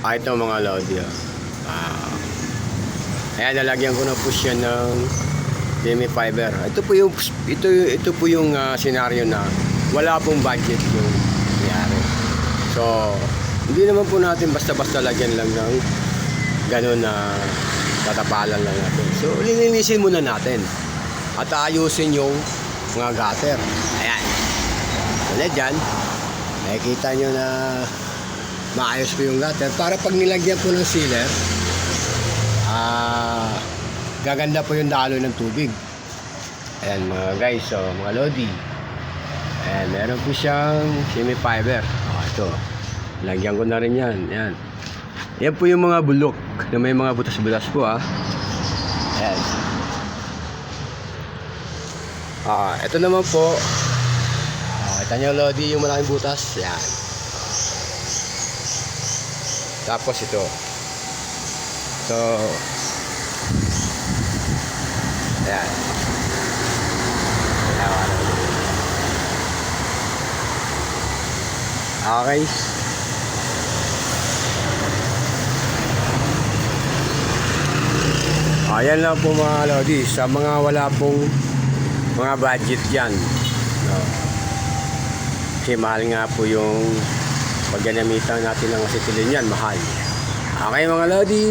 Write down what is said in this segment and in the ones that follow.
Ah, ito mga Lodi. Ah. Ayan, nalagyan ko na po siya ng demi fiber. Ito po yung ito ito po yung ah, senaryo na wala pong budget yung nangyari. So, hindi naman po natin basta-basta lagyan lang ng ganun na tatapalan lang natin. So, lilinisin muna natin at ayusin yung mga gutter. Ayan. Tulad dyan, nakikita nyo na maayos ko yung gutter. Para pag nilagyan ko ng sealer, ah, gaganda po yung daloy ng tubig. Ayan mga guys, so mga lodi. Ayan, meron po siyang semi-fiber. Oh, ito. Lagyan ko na rin yan. Ayan. Yan po yung mga bulok na may mga butas-butas po ah. Ayan. Ah, ito naman po. Ah, kita nyo Lodi yung malaking butas. Yan. Tapos ito. So, Ayan. Okay. Ayan lang po mga Lodi. Sa mga wala pong mga budget yan. No. Kasi mahal nga po yung pagganamitan natin ng acetylen yan. Mahal. Okay mga Lodi.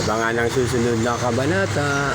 Abangan ang susunod na kabanata.